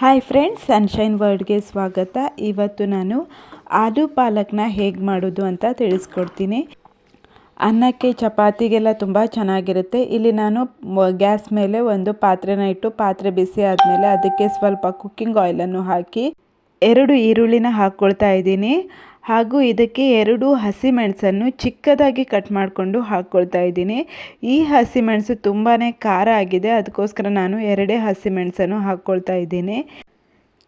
Hi friends sunshine ವರ್ಡ್ಗೆ ಸ್ವಾಗತ. ಇವತ್ತು ನಾನು ಆಲೂ ಪಾಲಕ್ನ ಹೇಗೆ ಮಾಡೋದು ಅಂತ ತಿಳಿಸ್ಕೊಡ್ತೀನಿ. ಅನ್ನಕ್ಕೆ, ಚಪಾತಿಗೆಲ್ಲ ತುಂಬ ಚೆನ್ನಾಗಿರುತ್ತೆ. ಇಲ್ಲಿ ನಾನು ಗ್ಯಾಸ್ ಮೇಲೆ ಒಂದು ಪಾತ್ರೆನ ಇಟ್ಟು ಪಾತ್ರೆ ಬಿಸಿ ಆದಮೇಲೆ ಅದಕ್ಕೆ ಸ್ವಲ್ಪ ಕುಕ್ಕಿಂಗ್ ಆಯಿಲನ್ನು ಹಾಕಿ ಎರಡು ಈರುಳ್ಳಿನ ಹಾಕ್ಕೊಳ್ತಾ ಇದ್ದೀನಿ. ಹಾಗೂ ಇದಕ್ಕೆ ಎರಡು ಹಸಿಮೆಣಸನ್ನು ಚಿಕ್ಕದಾಗಿ ಕಟ್ ಮಾಡಿಕೊಂಡು ಹಾಕ್ಕೊಳ್ತಾ ಇದ್ದೀನಿ. ಈ ಹಸಿಮೆಣಸು ತುಂಬಾ ಖಾರ ಆಗಿದೆ. ಅದಕ್ಕೋಸ್ಕರ ನಾನು ಎರಡೇ ಹಸಿಮೆಣಸನ್ನು ಹಾಕ್ಕೊಳ್ತಾ ಇದ್ದೀನಿ.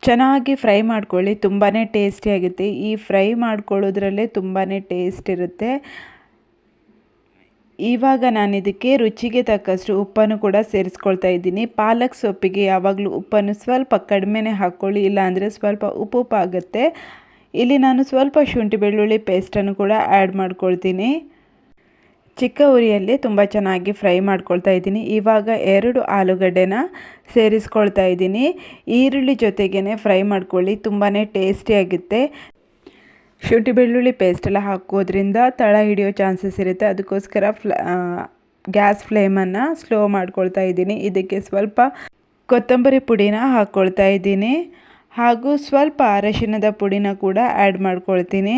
ಚೆನ್ನಾಗಿ ಫ್ರೈ ಮಾಡ್ಕೊಳ್ಳಿ. ತುಂಬಾ ಟೇಸ್ಟಿಯಾಗುತ್ತೆ ಈ ಫ್ರೈ ಮಾಡ್ಕೊಳ್ಳೋದ್ರಲ್ಲೇ ತುಂಬಾ ಟೇಸ್ಟ್ ಇರುತ್ತೆ. ಇವಾಗ ನಾನು ಇದಕ್ಕೆ ರುಚಿಗೆ ತಕ್ಕಷ್ಟು ಉಪ್ಪನ್ನು ಕೂಡ ಸೇರಿಸ್ಕೊಳ್ತಾ ಇದ್ದೀನಿ. ಪಾಲಕ್ ಸೊಪ್ಪಿಗೆ ಯಾವಾಗಲೂ ಉಪ್ಪನ್ನು ಸ್ವಲ್ಪ ಕಡಿಮೆನೇ ಹಾಕ್ಕೊಳ್ಳಿ. ಇಲ್ಲಾಂದರೆ ಸ್ವಲ್ಪ ಉಪ್ಪು ಉಪ್ಪಾಗುತ್ತೆ ಇಲ್ಲಿ ನಾನು ಸ್ವಲ್ಪ ಶುಂಠಿ ಬೆಳ್ಳುಳ್ಳಿ ಪೇಸ್ಟನ್ನು ಕೂಡ ಆ್ಯಡ್ ಮಾಡ್ಕೊಳ್ತೀನಿ. ಚಿಕ್ಕ ಉರಿಯಲ್ಲಿ ತುಂಬ ಚೆನ್ನಾಗಿ ಫ್ರೈ ಮಾಡ್ಕೊಳ್ತಾ ಇದ್ದೀನಿ. ಇವಾಗ ಎರಡು ಆಲೂಗಡ್ಡೆನ ಸೇರಿಸ್ಕೊಳ್ತಾ ಇದ್ದೀನಿ. ಈರುಳ್ಳಿ ಜೊತೆಗೇ ಫ್ರೈ ಮಾಡ್ಕೊಳ್ಳಿ ತುಂಬಾ ಟೇಸ್ಟಿಯಾಗುತ್ತೆ ಶುಂಠಿ ಬೆಳ್ಳುಳ್ಳಿ ಪೇಸ್ಟೆಲ್ಲ ಹಾಕೋದ್ರಿಂದ ತಳ ಹಿಡಿಯೋ ಚಾನ್ಸಸ್ ಇರುತ್ತೆ. ಅದಕ್ಕೋಸ್ಕರ ಫ್ಲ ಗ್ಯಾಸ್ ಫ್ಲೇಮನ್ನು ಸ್ಲೋ ಮಾಡ್ಕೊಳ್ತಾ ಇದ್ದೀನಿ. ಇದಕ್ಕೆ ಸ್ವಲ್ಪ ಕೊತ್ತಂಬರಿ ಪುಡಿನ ಹಾಕ್ಕೊಳ್ತಾ ಇದ್ದೀನಿ. ಹಾಗೂ ಸ್ವಲ್ಪ ಅರಶಿನದ ಪುಡಿನ ಕೂಡ ಆ್ಯಡ್ ಮಾಡ್ಕೊಳ್ತೀನಿ.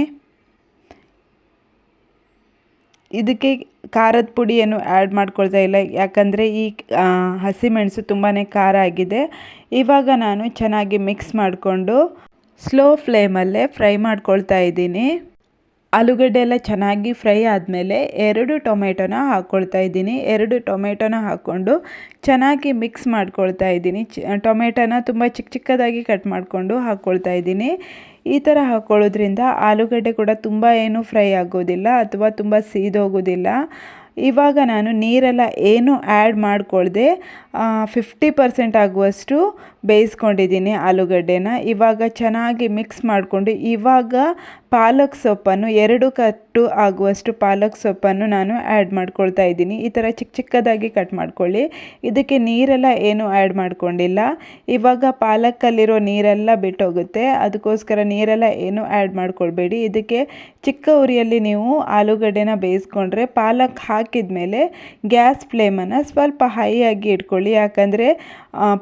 ಇದಕ್ಕೆ ಖಾರದ ಪುಡಿಯನ್ನು ಆ್ಯಡ್ ಮಾಡ್ಕೊಳ್ತಾ ಇಲ್ಲ. ಯಾಕಂದರೆ ಈ ಹಸಿಮೆಣಸು ತುಂಬಾ ಖಾರ ಆಗಿದೆ. ಇವಾಗ ನಾನು ಚೆನ್ನಾಗಿ ಮಿಕ್ಸ್ ಮಾಡಿಕೊಂಡು ಸ್ಲೋ ಫ್ಲೇಮಲ್ಲೇ ಫ್ರೈ ಮಾಡ್ಕೊಳ್ತಾ ಇದ್ದೀನಿ. ಆಲೂಗಡ್ಡೆ ಎಲ್ಲ ಚೆನ್ನಾಗಿ ಫ್ರೈ ಆದಮೇಲೆ ಎರಡು ಟೊಮೆಟೊನ ಹಾಕ್ಕೊಳ್ತಾ ಇದ್ದೀನಿ. ಎರಡು ಟೊಮೆಟೊನ ಹಾಕ್ಕೊಂಡು ಚೆನ್ನಾಗಿ ಮಿಕ್ಸ್ ಮಾಡ್ಕೊಳ್ತಾ ಇದ್ದೀನಿ. ಚ ಟೊಮೆಟೊನ ತುಂಬ ಚಿಕ್ಕ ಚಿಕ್ಕದಾಗಿ ಕಟ್ ಮಾಡಿಕೊಂಡು ಹಾಕ್ಕೊಳ್ತಾ ಇದ್ದೀನಿ. ಈ ಥರ ಹಾಕ್ಕೊಳ್ಳೋದ್ರಿಂದ ಆಲೂಗಡ್ಡೆ ಕೂಡ ತುಂಬ ಏನು ಫ್ರೈ ಆಗೋದಿಲ್ಲ ಅಥವಾ ತುಂಬ ಸೀದೋಗೋದಿಲ್ಲ. ಇವಾಗ ನಾನು ನೀರೆಲ್ಲ ಏನು ಆ್ಯಡ್ ಮಾಡಿಕೊಳ್ದೆ ಫಿಫ್ಟಿ ಪರ್ಸೆಂಟ್ ಆಗುವಷ್ಟು ಬೇಯಿಸ್ಕೊಂಡಿದ್ದೀನಿ ಆಲೂಗಡ್ಡೆನ. ಇವಾಗ ಚೆನ್ನಾಗಿ ಮಿಕ್ಸ್ ಮಾಡಿಕೊಂಡು ಇವಾಗ ಪಾಲಕ್ ಸೊಪ್ಪನ್ನು, ಎರಡು ಕಟ್ಟು ಆಗುವಷ್ಟು ಪಾಲಕ್ ಸೊಪ್ಪನ್ನು ನಾನು ಆ್ಯಡ್ ಮಾಡ್ಕೊಳ್ತಾ ಇದ್ದೀನಿ. ಈ ಥರ ಚಿಕ್ಕ ಚಿಕ್ಕದಾಗಿ ಕಟ್ ಮಾಡ್ಕೊಳ್ಳಿ. ಇದಕ್ಕೆ ನೀರೆಲ್ಲ ಏನೂ ಆ್ಯಡ್ ಮಾಡ್ಕೊಂಡಿಲ್ಲ. ಇವಾಗ ಪಾಲಕ್ಕಲ್ಲಿರೋ ನೀರೆಲ್ಲ ಬಿಟ್ಟೋಗುತ್ತೆ. ಅದಕ್ಕೋಸ್ಕರ ನೀರೆಲ್ಲ ಏನು ಆ್ಯಡ್ ಮಾಡ್ಕೊಳ್ಬೇಡಿ. ಇದಕ್ಕೆ ಚಿಕ್ಕ ಉರಿಯಲ್ಲಿ ನೀವು ಆಲೂಗಡ್ಡೆನ ಬೇಯಿಸ್ಕೊಂಡ್ರೆ ಪಾಲಕ್ ಹಾಕಿದ ಮೇಲೆ ಗ್ಯಾಸ್ ಫ್ಲೇಮನ್ನು ಸ್ವಲ್ಪ ಹೈ ಆಗಿ ಇಟ್ಕೊಳ್ಳಿ. ಯಾಕಂದರೆ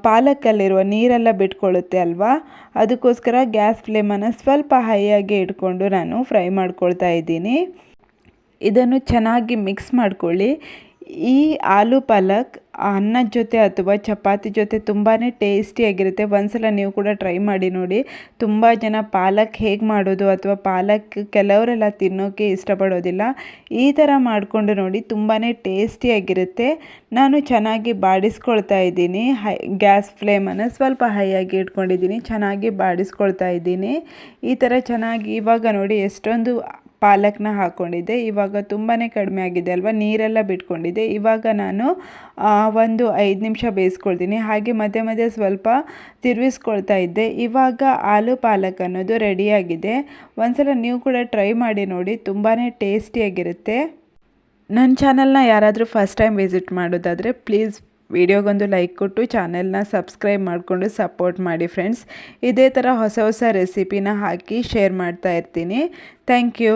ಪಾಲಕ್ಕಲ್ಲಿರುವ ನೀರೆಲ್ಲ ಬಿಟ್ಕೊಳ್ಳುತ್ತೆ ಅಲ್ವಾ? ಅದಕ್ಕೋಸ್ಕರ ಗ್ಯಾಸ್ ಫ್ಲೇಮನ್ನು ಸ್ವಲ್ಪ ಹೈಯಾಗಿ ಇಟ್ಕೊಂಡು ನಾನು ಫ್ರೈ ಮಾಡ್ಕೊಳ್ತಾ ಇದ್ದೀನಿ. ಇದನ್ನು ಚೆನ್ನಾಗಿ ಮಿಕ್ಸ್ ಮಾಡ್ಕೊಳ್ಳಿ. ಈ ಆಲೂ ಪಾಲಕ್ ಅನ್ನದ ಜೊತೆ ಅಥವಾ ಚಪಾತಿ ಜೊತೆ ತುಂಬಾ ಟೇಸ್ಟಿಯಾಗಿರುತ್ತೆ ಒಂದ್ಸಲ ನೀವು ಕೂಡ ಟ್ರೈ ಮಾಡಿ ನೋಡಿ. ತುಂಬ ಜನ ಪಾಲಕ್ ಹೇಗೆ ಮಾಡೋದು ಅಥವಾ ಪಾಲಕ್ ಕೆಲವರೆಲ್ಲ ತಿನ್ನೋಕ್ಕೆ ಇಷ್ಟಪಡೋದಿಲ್ಲ. ಈ ಥರ ಮಾಡಿಕೊಂಡು ನೋಡಿ ತುಂಬಾ ಟೇಸ್ಟಿಯಾಗಿರುತ್ತೆ ನಾನು ಚೆನ್ನಾಗಿ ಬಾಡಿಸ್ಕೊಳ್ತಾ ಇದ್ದೀನಿ. ಹೈ, ಗ್ಯಾಸ್ ಫ್ಲೇಮನ್ನು ಸ್ವಲ್ಪ ಹೈಯಾಗಿ ಇಟ್ಕೊಂಡಿದ್ದೀನಿ. ಚೆನ್ನಾಗಿ ಬಾಡಿಸ್ಕೊಳ್ತಾ ಇದ್ದೀನಿ. ಈ ಥರ ಚೆನ್ನಾಗಿ ಇವಾಗ ನೋಡಿ ಎಷ್ಟೊಂದು ಪಾಲಕ್ನ ಹಾಕ್ಕೊಂಡಿದ್ದೆ ಇವಾಗ ತುಂಬಾ ಕಡಿಮೆ ಆಗಿದೆ ಅಲ್ವಾ? ನೀರೆಲ್ಲ ಬಿಟ್ಕೊಂಡಿದ್ದೆ. ಇವಾಗ ನಾನು ಒಂದು ಐದು ನಿಮಿಷ ಬೇಯಿಸ್ಕೊಳ್ತೀನಿ. ಹಾಗೆ ಮಧ್ಯೆ ಮಧ್ಯೆ ಸ್ವಲ್ಪ ತಿರುವಿಸ್ಕೊಳ್ತಾ ಇದ್ದೆ. ಇವಾಗ ಆಲೂ ಪಾಲಕ್ ಅನ್ನೋದು ರೆಡಿಯಾಗಿದೆ ಒಂದ್ಸಲ ನೀವು ಕೂಡ ಟ್ರೈ ಮಾಡಿ ನೋಡಿ. ತುಂಬಾ ಟೇಸ್ಟಿಯಾಗಿರುತ್ತೆ ನನ್ನ ಚಾನಲ್ನ ಯಾರಾದರೂ ಫಸ್ಟ್ ಟೈಮ್ ವಿಸಿಟ್ ಮಾಡೋದಾದರೆ ಪ್ಲೀಸ್ ವಿಡಿಯೋಗೊಂದು ಲೈಕ್ ಕೊಟ್ಟು ಚಾನೆಲ್ನ ಸಬ್ಸ್ಕ್ರೈಬ್ ಮಾಡಿಕೊಂಡು ಸಪೋರ್ಟ್ ಮಾಡಿ ಫ್ರೆಂಡ್ಸ್. ಇದೇ ಥರ ಹೊಸ ಹೊಸ ರೆಸಿಪಿನ ಹಾಕಿ ಶೇರ್ ಮಾಡ್ತಾ ಇರ್ತೀನಿ. Thank you.